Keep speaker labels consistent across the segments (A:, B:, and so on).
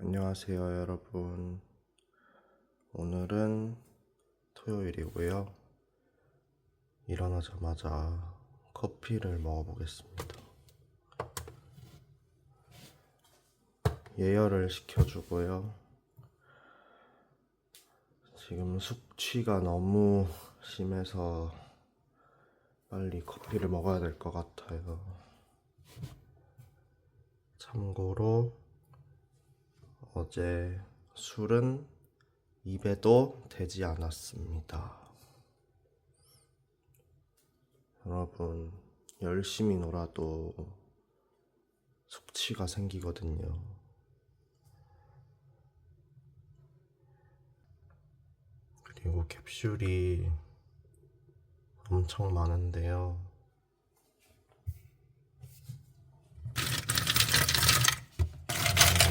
A: 안녕하세요, 여러분. 오늘은 토요일이고요. 일어나자마자 커피를 먹어보겠습니다. 예열을 시켜주고요. 지금 숙취가 너무 심해서 빨리 커피를 먹어야 될 것 같아요. 참고로 어제 술은 입에도 대지 않았습니다. 여러분, 열심히 놀아도 숙취가 생기거든요. 그리고 캡슐이 엄청 많은데요.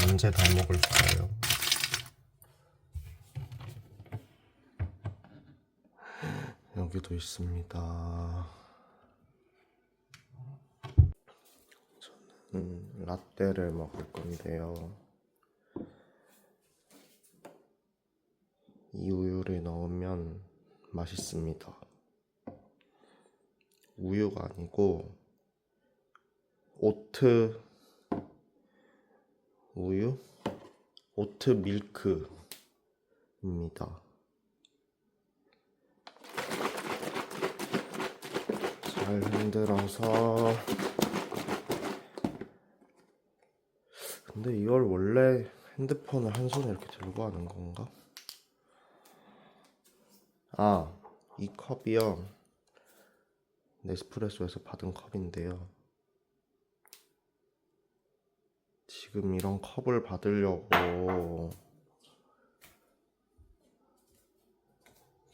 A: 언제 다 먹을까요? 여기도 있습니다. 저는 라떼를 먹을 건데요. 이 우유를 넣으면 맛있습니다. 우유가 아니고 오트 우유? 오트 밀크입니다. 잘 흔들어서 근데 이걸 원래 핸드폰을 한 손에 이렇게 들고 하는 건가? 아, 이 컵이요. 네스프레소에서 받은 컵인데요. 지금 이런 컵을 받으려고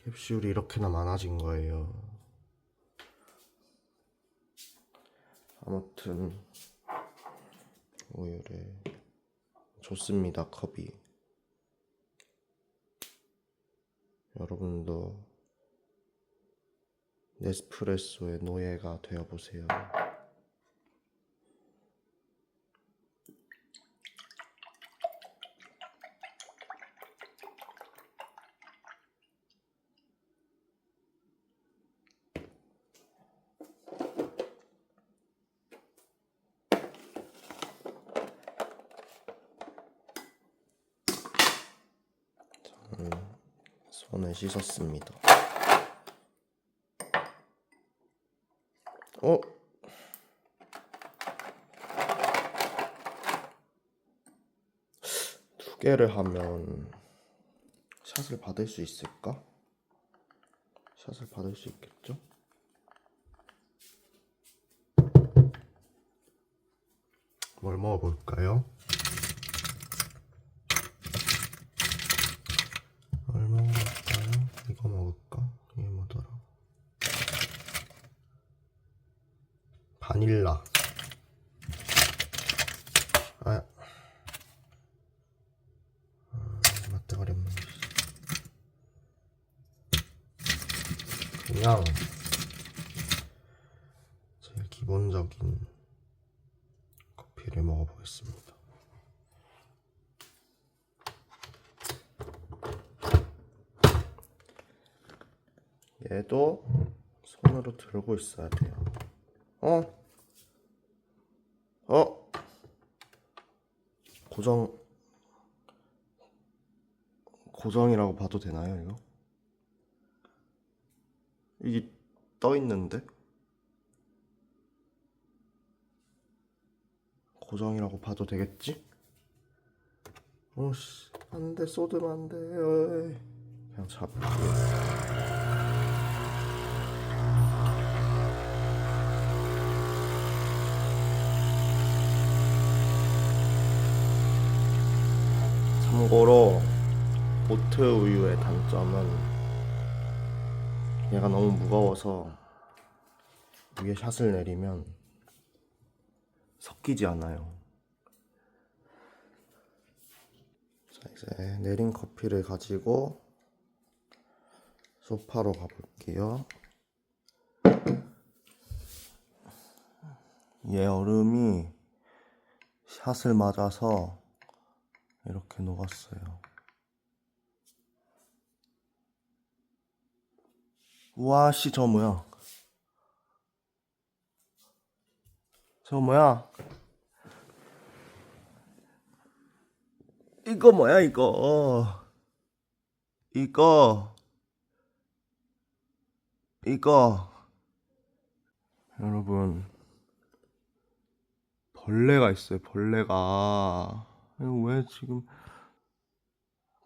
A: 캡슐이 이렇게나 많아진 거예요. 아무튼 우유를 좋습니다 컵이. 여러분도 네스프레소의 노예가 되어 보세요. 손을 씻었습니다. 어? 두 개를 하면 샷을 받을 수 있을까? 샷을 받을 수 있겠죠? 뭘 먹어볼까요? 뭘 먹을까요? 이거 먹을까? 이게 뭐더라? 바닐라. 아, 아 없는 거. 그냥 제일 기본적인 커피를 먹어보겠습니다. 얘도 손으로 들고 있어야 돼요. 어? 어? 고정 고정이라고 봐도 되나요, 이거? 이게 떠 있는데? 고정이라고 봐도 되겠지? 오씨, 안 돼, 쏟으면 안 돼. 어이. 그냥 잡을 참고로 오트 우유의 단점은 얘가 너무 무거워서 위에 샷을 내리면 섞이지 않아요. 자, 이제 내린 커피를 가지고 소파로 가볼게요. 얘 얼음이 샷을 맞아서 이렇게 녹았어요. 우와, 씨, 저 뭐야? 저 뭐야? 이거 뭐야, 이거? 이거. 이거. 여러분. 벌레가 있어요, 벌레가. 왜 지금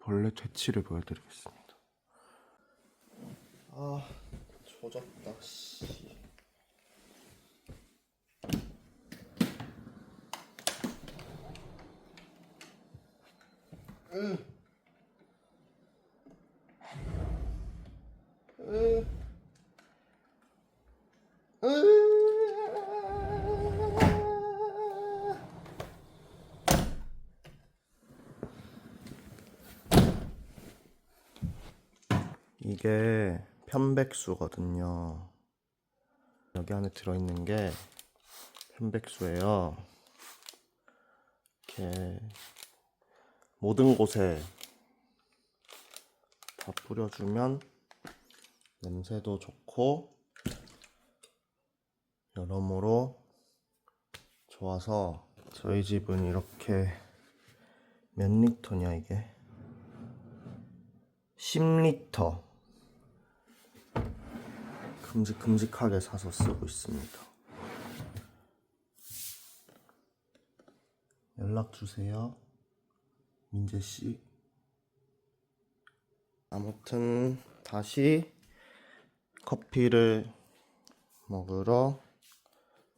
A: 벌레 퇴치를 보여드리겠습니다. 아, 조졌다, 씨. 이게 편백수거든요. 여기 안에 들어있는 게 편백수예요. 이렇게 모든 곳에 다 뿌려주면 냄새도 좋고 여러모로 좋아서 저희 집은 이렇게 몇 리터냐 이게 10리터 큼직큼직하게 사서 쓰고 있습니다. 연락 주세요. 민재 씨. 아무튼 다시 커피를 먹으러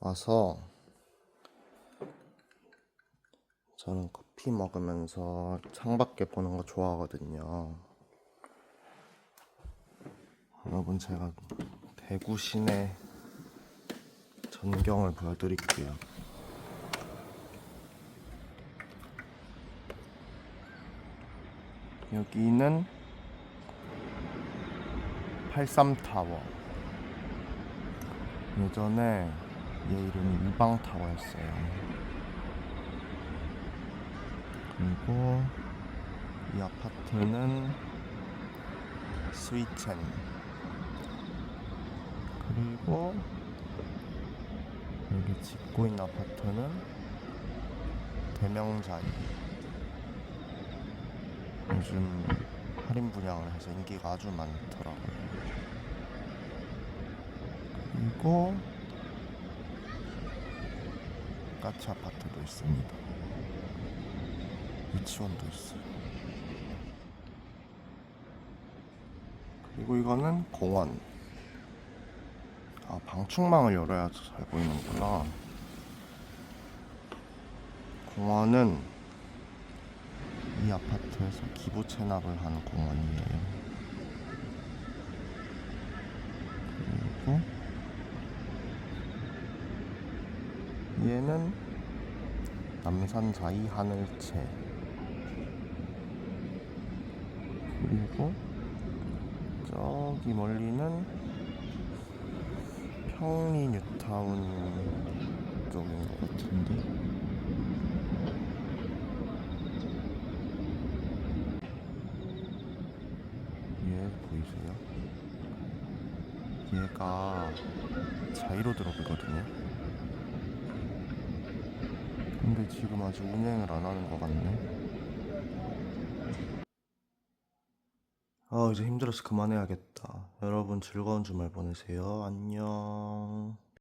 A: 와서 저는 커피 먹으면서 창밖에 보는 거 좋아하거든요. 여러분 제가 대구 시내 전경을 보여드릴게요. 여기는 83타워. 예전에 얘 이름이 유방타워였어요. 그리고 이 아파트는 스위첸. 그리고 여기 짓고 있는 아파트는 대명자리. 요즘 할인 분양을 해서 인기가 아주 많더라고요. 그리고 까치 아파트도 있습니다. 유치원도 있어요. 그리고 이거는 공원. 아, 방충망을 열어야 잘 보이는구나. 공원은 이 아파트에서 기부 체납을 하는 공원이에요. 그리고 얘는 남산 사이 하늘채. 그리고 저기 멀리는 평리 뉴타운 쪽인 것 같은데. 얘 보이세요? 얘가 자이로 드롭이거든요. 근데 지금 아직 운행을 안 하는 것 같네. 아, 이제 힘들어서 그만해야겠다. 여러분 즐거운 주말 보내세요. 안녕.